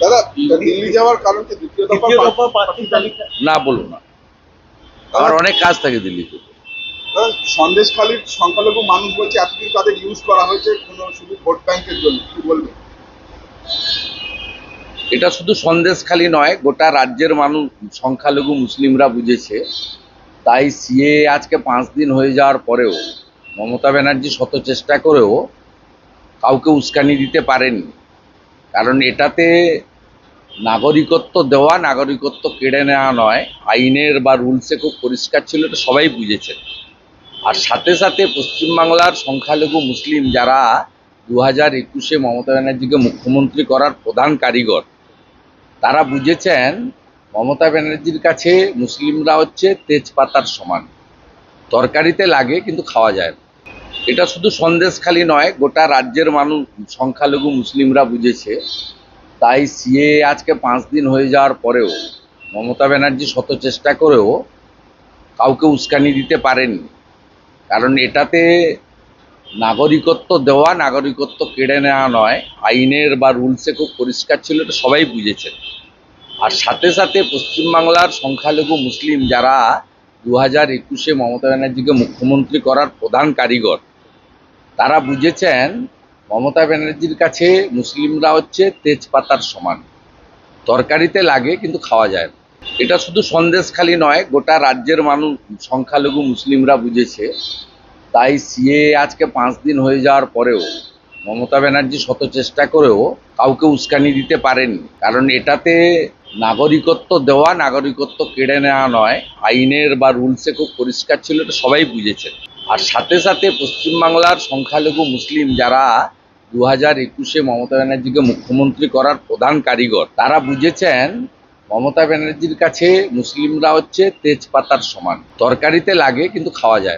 দাদা দিল্লি যাওয়ার কারণ কি? দ্বিতীয় দফা প্রার্থী তালিকা। না বলব না। আমার অনেক কাজ থাকে দিল্লিতে। সন্দেশখালীর সংখ্যালঘু মানুষ বলছে এতদিন তাদের ইউজ করা হয়েছে কোনো শুধু ভোট ব্যাংকের জন্য। কি বলবেন? এটা শুধু সন্দেশখালি নয় গোটা রাজ্যের মানুষ সংখ্যালঘু মুসলিমরা বুঝেছে। তাই সিএ আজকে পাঁচ দিন হয়ে যাওয়ার পরেও মমতা ব্যানার্জি শত চেষ্টা করেও কাউকে উস্কানি দিতে পারেননি। কারণ এটাতে নাগরিকত্ব দেওয়া, নাগরিকত্ব কেড়ে নেওয়া নয়। আইনের বা রুলসে খুব পরিষ্কার ছিল, এটা সবাই বুঝেছেন আর সাথে সাথে পশ্চিমবাংলার সংখ্যালঘু মুসলিম যারা দু হাজার একুশে মমতা ব্যানার্জিকে মুখ্যমন্ত্রী করার প্রধান কারিগর, তারা বুঝেছেন মমতা ব্যানার্জির কাছে মুসলিমরা হচ্ছে তেজপাতার সমান। তরকারিতে লাগে কিন্তু খাওয়া যায় না। এটা শুধু সন্দেশখালি নয়, গোটা রাজ্যের মানুষ, সংখ্যালঘু মুসলিমরা বুঝেছে। তাই সিএ আজকে পাঁচ দিন হয়ে যাওয়ার পরেও মমতা ব্যানার্জি শত চেষ্টা করেও কাউকে উস্কানি দিতে পারেননি। কারণ এটাতে নাগরিকত্ব দেওয়া, নাগরিকত্ব কেড়ে নেওয়া নয়, আইনের বা রুলসে খুব পরিষ্কার ছিল, এটা সবাই বুঝেছেন। আর সাথে সাথে পশ্চিমবাংলার সংখ্যালঘু মুসলিম যারা দু হাজার একুশে মমতা ব্যানার্জিকে মুখ্যমন্ত্রী করার প্রধান কারিগর, তারা বুঝেছেন মমতা ব্যানার্জির কাছে মুসলিমরা হচ্ছে তেজপাতার সমান। তরকারিতে লাগে কিন্তু খাওয়া যায় না। এটা শুধু সন্দেশখালি নয়, গোটা রাজ্যের মানুষ, সংখ্যালঘু মুসলিমরা বুঝেছে। তাই সিএ আজকে পাঁচ দিন হয়ে যাওয়ার পরেও মমতা ব্যানার্জি শত চেষ্টা করেও কাউকে উস্কানি দিতে পারেননি। কারণ এটাতে নাগরিকত্ব দেওয়া, নাগরিকত্ব কেড়ে নেওয়া নয়, আইনের বা রুলসে খুব পরিষ্কার ছিল, এটা সবাই বুঝেছে। আর সাথে সাথে পশ্চিমবাংলার সংখ্যালঘু মুসলিম যারা দু হাজার একুশে মমতা ব্যানার্জিকে মুখ্যমন্ত্রী করার প্রধান কারিগর তারা বুঝেছেন, মমতা ব্যানার্জির কাছে মুসলিমরা হচ্ছে তেজপাতার সমান তরকারিতে লাগে, কিন্তু খাওয়া যায়।